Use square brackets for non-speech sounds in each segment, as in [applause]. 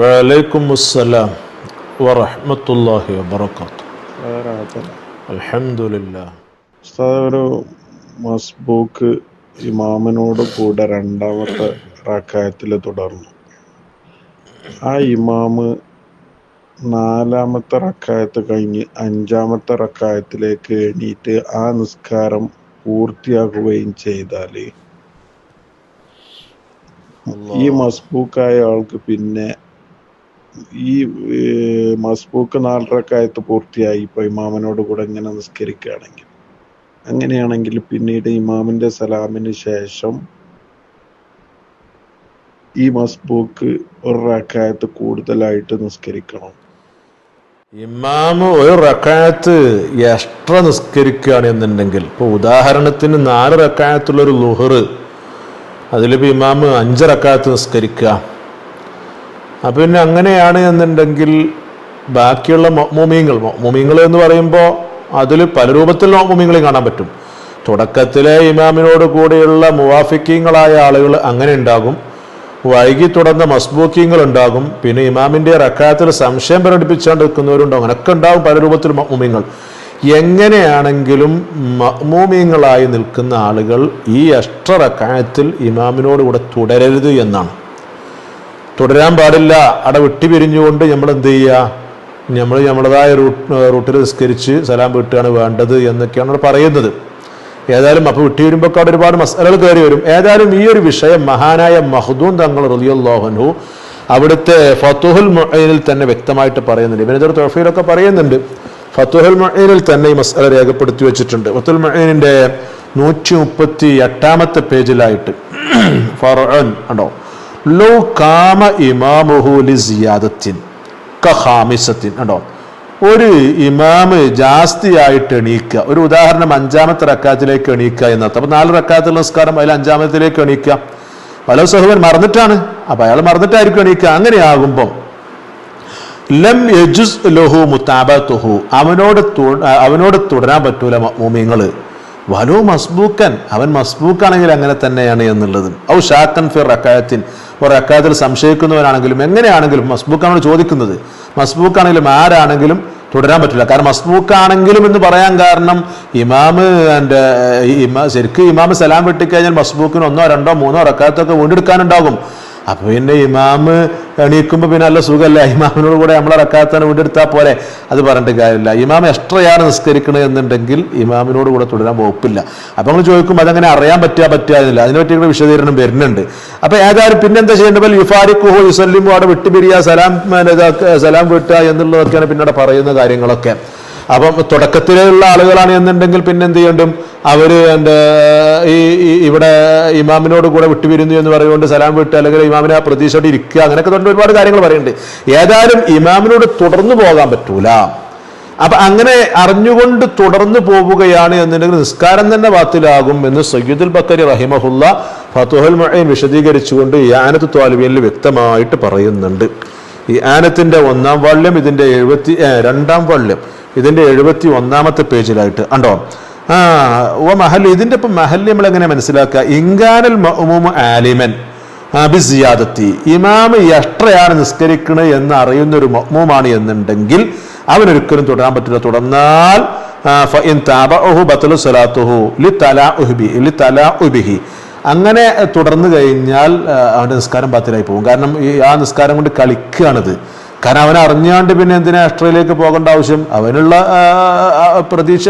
വലൈക്കും അസ്സലാം വറഹ്മത്തുള്ളാഹി വബറകാത്ത് വേറെ അൽഹംദുലില്ലാ ഉസ്താദ് ഒരു മസ്ബൂക്ക് ഇമാമിനോട് കൂടെ രണ്ടാമത്തെ റക്കായത്തിൽ തുടർന്നു. ആ ഇമാമ് നാലാമത്തെ റക്കായത്ത് കഴിഞ്ഞ് അഞ്ചാമത്തെ റക്കായത്തിലേക്ക് എണീറ്റ് ആ നിസ്കാരം പൂർത്തിയാക്കുകയും ചെയ്താൽ ഈ മസ്ബൂക്കായ ആൾക്ക് പിന്നെ ഈ മസ്ബൂക്ക് നാലരക്കായത്ത് പൂർത്തിയായി. ഇപ്പൊ ഇമാമിനോട് കൂടെ ഇങ്ങനെ നിസ്കരിക്കുകയാണെങ്കിൽ. അങ്ങനെയാണെങ്കിൽ പിന്നീട് ഇമാമിന്റെ സലാമിന് ശേഷം ഈ മസ്ബൂക്ക് ഒരു റക്കായത്ത് കൂടുതലായിട്ട് നിസ്കരിക്കണം. ഇമാമ് ഒരു റക്കായത്ത് എക്സ്ട്രാ നിസ്കരിക്കുകയാണ് എന്നുണ്ടെങ്കിൽ ഇപ്പോൾ ഉദാഹരണത്തിന് നാല് റക്കായത്തുള്ള ഒരു ലുഹർ അതിലിപ്പോൾ ഇമാമ് അഞ്ച് റക്കായത്ത് നിസ്കരിക്കുക അപ്പം പിന്നെ അങ്ങനെയാണ് എന്നുണ്ടെങ്കിൽ ബാക്കിയുള്ള മൊമീങ്ങൾ മൊമീങ്ങൾ എന്ന് പറയുമ്പോൾ അതിൽ പല രൂപത്തിലുള്ള മൊമീങ്ങളെയും കാണാൻ പറ്റും. തുടക്കത്തിലെ ഇമാമിനോട് കൂടിയുള്ള മുവാഫിക്കിങ്ങളായ ആളുകൾ അങ്ങനെ ഉണ്ടാകും. വൈകി തുടർന്ന മസ്ബൂക്കിങ്ങൾ ഉണ്ടാകും. പിന്നെ ഇമാമിന്റെ റക്കാത്തിൽ സംശയം പ്രകടിപ്പിച്ചുകൊണ്ട് നിൽക്കുന്നവരുണ്ടാകും അങ്ങനെയൊക്കെ ഉണ്ടാകും പല രൂപത്തിൽ മഅ്മൂമിങ്ങൾ എങ്ങനെയാണെങ്കിലും മഅ്മൂമിങ്ങളായി നിൽക്കുന്ന ആളുകൾ ഈ അഷ്ടറക്കായത്തിൽ റക്കായത്തിൽ ഇമാമിനോട് കൂടെ തുടരരുത് എന്നാണ്. തുടരാൻ പാടില്ല. അവിടെ വിട്ടുപിരിഞ്ഞുകൊണ്ട് നമ്മൾ എന്ത് ചെയ്യുക നമ്മൾ നമ്മളതായ റൂട്ട് റൂട്ടിൽ നിസ്കരിച്ച് സലാം വീട്ടുകയാണ് വേണ്ടത് എന്നൊക്കെയാണ് പറയുന്നത്. ഏതായാലും അപ്പോൾ വിട്ടു വരുമ്പോൾ അവിടെ ഒരുപാട് മസാലകൾ കയറി വരും. ഏതായാലും ഈ ഒരു വിഷയം മഹാനായ മഹദൂൻ തങ്ങൾ റലിയുള്ളോഹനു അവിടുത്തെ ഫത്തുഹുൽ മൊയ്നിൽ തന്നെ വ്യക്തമായിട്ട് പറയുന്നുണ്ട്. ഇവനെതിർ തൊഫയിലൊക്കെ പറയുന്നുണ്ട്. ഫത്തുഹുൽ മഹീനിൽ തന്നെ ഈ മസാല രേഖപ്പെടുത്തി വെച്ചിട്ടുണ്ട്. ഫത്തുൽ മഹീനിന്റെ നൂറ്റി മുപ്പത്തി എട്ടാമത്തെ പേജിലായിട്ട് [clears throat] ഫറോൻ ലോ കാമ ഇമാമുഹു ലി സിയാദത്തിൻ കഹാമിസത്തിൻ ഉണ്ടോ ഒരു ഇമാമ് ജാസ്തിയായിട്ട് എണീക്കുക. ഒരു ഉദാഹരണം അഞ്ചാമത്തെ റക്കാത്തിലേക്ക് എണീക്കുക എന്നർത്ഥം. അപ്പൊ നാല് റക്കാത്തുള്ള നിസ്കാരം അതിൽ അഞ്ചാമത്തിലേക്ക് എണീക്കുക. പല സഹോദരൻ മറന്നിട്ടാണ്. അപ്പൊ അയാൾ മറന്നിട്ടായിരിക്കും എണീക്കുക. അങ്ങനെയാകുമ്പം ലം യജുസ് ലഹു മുത്താബത്തുഹു അവനോട് അവനോട് തുടരാൻ പറ്റൂല മൂമിങ്ങൾ. വലു മസ്ബൂക്കൻ. അവൻ മസ്ബൂക്കാണെങ്കിൽ അങ്ങനെ തന്നെയാണ് എന്നുള്ളത്. ഔ ഷാക്കൻ ഫിർ റക്കായത്തിൻ. ഒരു റക്കായത്തിൽ സംശയിക്കുന്നവരാണെങ്കിലും എങ്ങനെയാണെങ്കിലും മസ്ബൂക്കാണ് ചോദിക്കുന്നത്. മസ്ബൂക്കാണെങ്കിലും ആരാണെങ്കിലും തുടരാൻ പറ്റില്ല കാരണം മസ്ബൂക്കാണെങ്കിലും എന്ന് പറയാൻ കാരണം ഇമാമ് എന്റെ ഇമാ ശരിക്കും ഇമാമ് സലാം വെട്ടിക്കഴിഞ്ഞാൽ മസ്ബൂക്കിന് ഒന്നോ രണ്ടോ മൂന്നോ റക്കായത്തൊക്കെ വീണ്ടെടുക്കാനുണ്ടാകും. അപ്പോൾ പിന്നെ ഇമാമ് എണീക്കുമ്പോ പിന്നെ നല്ല സുഖമല്ല ഇമാമിനോട് കൂടെ നമ്മളെ റക്കാത്താൻ വീണ്ടെടുത്താൽ പോലെ അത് പറഞ്ഞിട്ട് കാര്യമില്ല. ഇമാം എക്സ്ട്രയാണ് നിസ്കരിക്കണത് എന്നുണ്ടെങ്കിൽ ഇമാമിനോട് കൂടെ തുടരാൻ വകുപ്പില്ല. അപ്പം നമ്മൾ ചോദിക്കും അതങ്ങനെ അറിയാൻ പറ്റുക പറ്റുകയെന്നില്ല അതിനെ പറ്റിയുള്ള വിശദീകരണം വരുന്നുണ്ട്. അപ്പം ഏതായാലും പിന്നെന്താ ചെയ്യേണ്ടത്? യുഫാരിഖുഹു യുസല്ലിമു അവിടെ വിട്ടുപിരിയ സലാം സലാം വിട്ടുക എന്നുള്ളതൊക്കെയാണ് പിന്നീട് പറയുന്ന കാര്യങ്ങളൊക്കെ. അപ്പം തുടക്കത്തിലുള്ള ആളുകളാണ് എന്നുണ്ടെങ്കിൽ പിന്നെ എന്ത് ചെയ്യണ്ടും? അവർ എന്റെ ഈ ഇവിടെ ഇമാമിനോട് കൂടെ വിട്ടുപിരുന്നു എന്ന് പറയുകൊണ്ട് സലാം വിട്ട് അല്ലെങ്കിൽ ഇമാമിനെ പ്രതീക്ഷയോടെ ഇരിക്കുക അങ്ങനെയൊക്കെ തൊട്ട് ഒരുപാട് കാര്യങ്ങൾ പറയുന്നുണ്ട്. ഏതായാലും ഇമാമിനോട് തുടർന്നു പോകാൻ പറ്റൂല. അപ്പൊ അങ്ങനെ അറിഞ്ഞുകൊണ്ട് തുടർന്നു പോവുകയാണ് എന്നുണ്ടെങ്കിൽ നിസ്കാരം തന്നെ വാത്തിലാകും എന്ന് സയ്യിദുൽ ബക്കരി റഹിമഹുല്ല ഫതുഹൽ മഴയും വിശദീകരിച്ചുകൊണ്ട് ഈ ആനത്ത് ത്വാലിബിയനിൽ വ്യക്തമായിട്ട് പറയുന്നുണ്ട്. ഈ ആനത്തിന്റെ ഒന്നാം വാള്യം ഇതിന്റെ എഴുപത്തി രണ്ടാം വാള്യം ഇതിന്റെ എഴുപത്തി ഒന്നാമത്തെ പേജിലായിട്ട് ഉണ്ടോ ആ ഓ മഹൽ ഇതിന്റെ ഇപ്പം മഹൽ നമ്മൾ എങ്ങനെ മനസ്സിലാക്കുക ഇങ്കാനൽ ആലിമൻ അബിസിയാദത്തി ഇമാമ് എത്രയാണ് നിസ്കരിക്കുന്നത് എന്ന് അറിയുന്ന ഒരു മഹ്മുമാണ് എന്നുണ്ടെങ്കിൽ അവനൊരിക്കലും തുടരാൻ പറ്റില്ല. തുടർന്നാൽ അങ്ങനെ തുടർന്ന് കഴിഞ്ഞാൽ അവന്റെ നിസ്കാരം ബാത്തിലായി പോകും. കാരണം ഈ ആ നിസ്കാരം കൊണ്ട് കളിക്കുകയാണിത്. കാരണം അവൻ അറിഞ്ഞാണ്ട് പിന്നെ എന്തിനാ ഓസ്ട്രേലിയക്ക് പോകേണ്ട ആവശ്യം? അവനുള്ള പ്രതീക്ഷ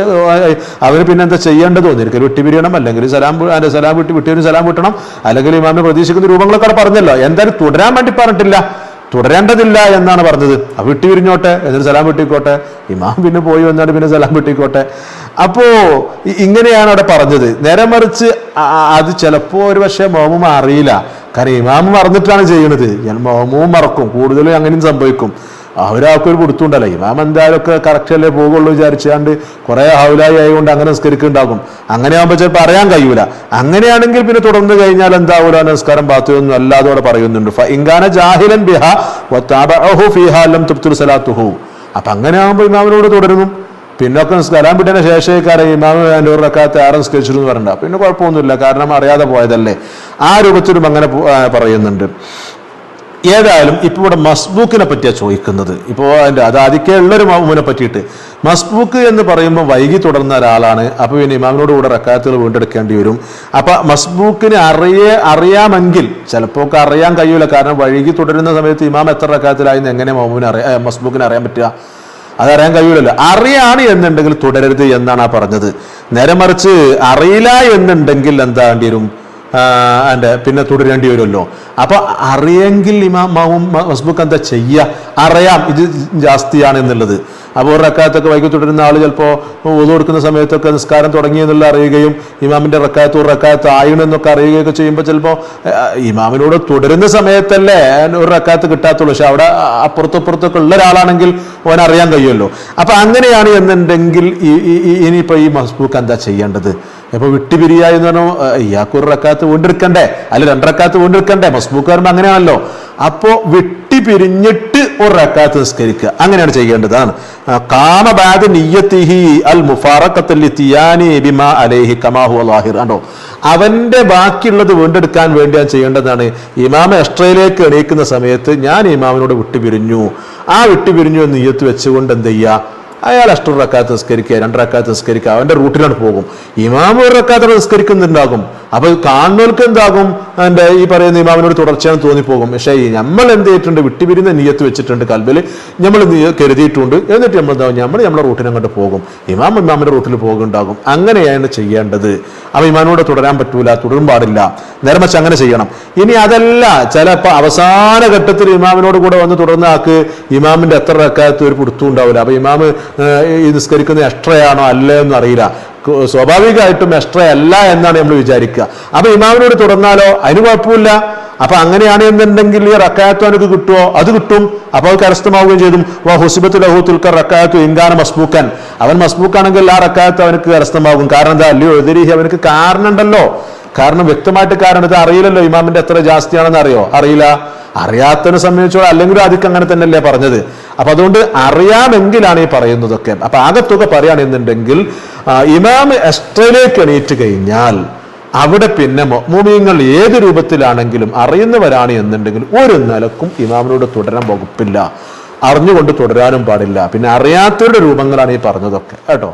അവന് പിന്നെ എന്താ ചെയ്യേണ്ടത്? ഒന്നിരിക്കൽ വിട്ടി പിരിയണം. അല്ലെങ്കിൽ സലാം അതിന്റെ സലാം വിട്ട് വിട്ടിയവന് സലാം വിട്ടണം. അല്ലെങ്കിൽ ഇമാമിനെ പ്രതീക്ഷിക്കുന്ന രൂപങ്ങളൊക്കെ പറഞ്ഞല്ലോ. എന്തായാലും തുടരാൻ വേണ്ടി പറഞ്ഞിട്ടില്ല. തുടരേണ്ടതില്ല എന്നാണ് പറഞ്ഞത്. വിട്ടി പിരിഞ്ഞോട്ടെ എന്നിട്ട് സലാം വിട്ടിക്കോട്ടെ. ഇമാം പിന്നെ പോയി വന്നാണ്ട് പിന്നെ സലാം വിട്ടിക്കോട്ടെ. അപ്പോ ഇങ്ങനെയാണ് അവിടെ പറഞ്ഞത്. നേരെ മറിച്ച് അത് ചിലപ്പോ ഒരു പക്ഷേ മോമ അറിയില്ല കാരണം ഇമാമ് മറന്നിട്ടാണ് ചെയ്യണത്. ഞാൻ മോമും മറക്കും. കൂടുതലും അങ്ങനെയും സംഭവിക്കും. അവരാൾക്കൊരു കൊടുത്തുണ്ടല്ലോ ഇമാം എന്തായാലും ഒക്കെ കറക്റ്റ് അല്ലേ പോകുള്ളൂ വിചാരിച്ചാണ്ട് കുറെ ഹൗലായി ആയതുകൊണ്ട് അങ്ങനെ നിസ്കരിക്കുണ്ടാകും അങ്ങനെ ആകുമ്പോൾ ചിലപ്പോൾ അറിയാൻ കഴിയൂല. അങ്ങനെയാണെങ്കിൽ പിന്നെ തുടർന്ന് കഴിഞ്ഞാൽ എന്താവൂല? നമസ്കാരം അല്ലാതെ അവിടെ പറയുന്നുണ്ട്. ഇങ്കാന ജാഹിലൻ ബിഹ വത്താബഅഹു ഫീഹാ ലം തുബ്തിൽ സലാത്തുഹു. അപ്പൊ അങ്ങനെ ആകുമ്പോൾ ഇമാമിനോട് തുടരുന്നു. പിന്നൊക്കെ നിസ്കാരം വിട്ടതിന് ശേഷക്കാരെ ഇമാമ് എന്റെ ഒരു റക്കാത്ത് ആറ് നിസ്കരിച്ചിരുന്നു പറഞ്ഞിട്ടുണ്ട്. പിന്നെ കുഴപ്പമൊന്നുമില്ല. കാരണം അറിയാതെ പോയതല്ലേ. ആ രൂപത്തിലും അങ്ങനെ പറയുന്നുണ്ട്. ഏതായാലും ഇപ്പോൾ ഇവിടെ മസ്ബൂക്കിനെ പറ്റിയാണ് ചോദിക്കുന്നത്. ഇപ്പോൾ അതിന്റെ അത് ആദ്യമേ ഉള്ളൊരു മൗമിനെ പറ്റിയിട്ട്. മസ്ബൂക്ക് എന്ന് പറയുമ്പോൾ വൈകി തുടർന്ന ഒരാളാണ്. അപ്പോൾ പിന്നെ ഇമാമിനോട് കൂടെ റക്കാത്തുകൾ വീണ്ടെടുക്കേണ്ടി വരും. അപ്പോൾ മസ്ബൂക്കിന് അറിയ അറിയാമെങ്കിൽ ചിലപ്പോൾ ഒക്കെ അറിയാൻ കഴിയൂല. കാരണം വൈകി തുടരുന്ന സമയത്ത് ഇമാം എത്ര റക്കാത്തിലായെന്ന് എങ്ങനെ മൗമിന് അറിയാം മസ്ബൂക്കിനെ അറിയാൻ പറ്റുക? അതറിയാൻ കഴിയൂലല്ലോ. അറിയാണ് എന്നുണ്ടെങ്കിൽ തുടരരുത് എന്നാണ് ആ പറഞ്ഞത്. നേരെ മറിച്ച് അറിയില്ല എന്നുണ്ടെങ്കിൽ എന്താ വേണ്ടി വരും? എന്റെ പിന്നെ തുടരേണ്ടി വരുമല്ലോ. അപ്പൊ അറിയെങ്കിൽ ഇമാം മാവും മസ്ബുക്ക് എന്താ ചെയ്യുക അറിയാം ഇത് ജാസ്തിയാണ് എന്നുള്ളത്. അപ്പോൾ ഒരു റക്കാത്തൊക്കെ വൈകി തുടരുന്ന ആൾ ചിലപ്പോൾ ഒതു കൊടുക്കുന്ന സമയത്തൊക്കെ നിസ്കാരം തുടങ്ങിയെന്നുള്ള അറിയുകയും ഇമാമിന്റെ റക്കാത്ത് ഒരു റക്കാത്ത് ആയിണെന്നൊക്കെ അറിയുകയൊക്കെ ചെയ്യുമ്പോൾ ചിലപ്പോൾ ഇമാമിനോട് തുടരുന്ന സമയത്തല്ലേ ഒരു റക്കാത്ത് കിട്ടാത്തുള്ളൂ. പക്ഷെ അവിടെ അപ്പുറത്തപ്പുറത്തൊക്കെ ഉള്ള ഒരാളാണെങ്കിൽ ഓൻ അറിയാൻ കഴിയുമല്ലോ. അപ്പൊ അങ്ങനെയാണ് എന്നുണ്ടെങ്കിൽ ഈ ഈ- ഈ- ഇനിയിപ്പോ ഈ മസ്ബൂക്ക് എന്താ ചെയ്യേണ്ടത്? ഇപ്പൊ വിട്ടുപിരിയ എന്ന് പറഞ്ഞു ഇയാൾക്ക് ഒരു റക്കാത്ത് വീണ്ടെടുക്കണ്ടേ? അല്ല രണ്ടറക്കാത്ത് വീണ്ടെടുക്കണ്ടേ? മസ്ബൂക്ക് പറയുമ്പോൾ അങ്ങനെയാണല്ലോ. അപ്പോ വിട്ടി പിരിഞ്ഞിട്ട് ഒരു റക്കാത്ത് നിസ്കരിക്കുക. അങ്ങനെയാണ് ചെയ്യേണ്ടതാണ് കാമബാദ് നിയ്യത്തിഹി അൽ ബിമാ അലൈഹി ബാക്കിയുള്ളത് വീണ്ടെടുക്കാൻ വേണ്ടിയാണ് ചെയ്യേണ്ടതാണ്. ഇമാമ എക്സ്ട്രയിലേക്ക് എണീക്കുന്ന സമയത്ത് ഞാൻ ഇമാമിനോട് വിട്ടുപിരിഞ്ഞു. ആ വിട്ടുപിരിഞ്ഞു എന്ന് നിയ്യത്ത് വെച്ചുകൊണ്ട് എന്ത് ചെയ്യുക അയാൾ അഷ്ടൂർ റക്കാത്ത് നിസ്കരിക്കുക രണ്ട് റക്കാത്ത് നിസ്കരിക്കുക അവന്റെ റൂട്ടിലാണ് പോകും. ഇമാം ഒരു റക്കാത്ത് നിസ്കരിക്കുന്നുണ്ടാകും. അപ്പൊ കാണുന്നവർക്ക് എന്താകും? എന്റെ ഈ പറയുന്ന ഇമാമിനോട് തുടർച്ചയാണ് തോന്നിപ്പോകും. പക്ഷേ നമ്മൾ എന്ത് ചെയ്തിട്ടുണ്ട്? വിട്ടുപിരിന്ന നീയത്ത് വെച്ചിട്ടുണ്ട് കൽബിൽ. നമ്മൾ കരുതിയിട്ടുണ്ട്. എന്നിട്ട് നമ്മൾ എന്താകും? നമ്മൾ നമ്മുടെ റൂട്ടിനെ അങ്ങോട്ട് പോകും. ഇമാം ഇമാമിന്റെ റൂട്ടിൽ പോകുന്നുണ്ടാകും. അങ്ങനെയാണ് ചെയ്യേണ്ടത്. അപ്പൊ ഇമാമിനോട് തുടരാൻ പറ്റൂല തുടരും പാടില്ല. നേരമച്ച് അങ്ങനെ ചെയ്യണം. ഇനി അതല്ല ചിലപ്പോൾ അവസാന ഘട്ടത്തിൽ ഇമാമിനോട് കൂടെ വന്ന് തുടർന്ന ആക്ക് ഇമാമിന്റെ എത്ര അക്കാലത്ത് ഒരു പുടുത്തുണ്ടാവില്ല അപ്പൊ ഇമാമ് ഈ നിസ്കരിക്കുന്ന എക്സ്ട്രയാണോ അല്ലേ എന്ന് അറിയില്ല സ്വാഭാവികമായിട്ടും എക്സ്ട്രയല്ല എന്നാണ് നമ്മൾ വിചാരിക്കുക. അപ്പൊ ഇമാമിനോട് തുടർന്നാലോ? അതിന് കുഴപ്പമില്ല. അപ്പൊ അങ്ങനെയാണ് എന്നുണ്ടെങ്കിൽ ഈ റക്കായത്തു എനിക്ക് കിട്ടുമോ അത് കിട്ടും. അപ്പൊ അത് കരസ്ഥമാവുകയും ചെയ്തു. വാ ഹുസിബത്ത് തുൽക്കർ റക്കായത്തു ഇങ്കാന മസ്മൂക്കൻ അവൻ മസ്മൂക്കാണെങ്കിൽ ആ റക്കായത്ത് അവനക്ക് കരസ്ഥമാകും. കാരണം എന്താ? അല്ലയോ എതിരീഹി അവനക്ക് കാരണം ഉണ്ടല്ലോ. കാരണം വ്യക്തമായിട്ട് കാരണം ഇത് അറിയില്ലല്ലോ ഇമാമിന്റെ എത്ര ജാസ്തിയാണെന്ന് അറിയോ? അറിയില്ല. അറിയാത്തതിനെ സംബന്ധിച്ചോളം അല്ലെങ്കിൽ അതിക്ക് അങ്ങനെ തന്നെയല്ലേ പറഞ്ഞത്. അപ്പൊ അതുകൊണ്ട് അറിയാമെങ്കിലാണ് ഈ പറയുന്നതൊക്കെ. അപ്പൊ ആകത്തുക പറയുകയാണെന്നുണ്ടെങ്കിൽ ഇമാം എസ്ട്രയിലേക്ക് എണീറ്റ് കഴിഞ്ഞാൽ അവിടെ പിന്നെ മൊമൂമിയങ്ങൾ ഏത് രൂപത്തിലാണെങ്കിലും അറിയുന്നവരാണ് എന്നുണ്ടെങ്കിൽ ഒരു നിലക്കും ഇമാമിനോട് തുടരാൻ വകുപ്പില്ല. അറിഞ്ഞുകൊണ്ട് തുടരാനും പാടില്ല. പിന്നെ അറിയാത്തവരുടെ രൂപങ്ങളാണ് ഈ പറഞ്ഞതൊക്കെ. കേട്ടോ?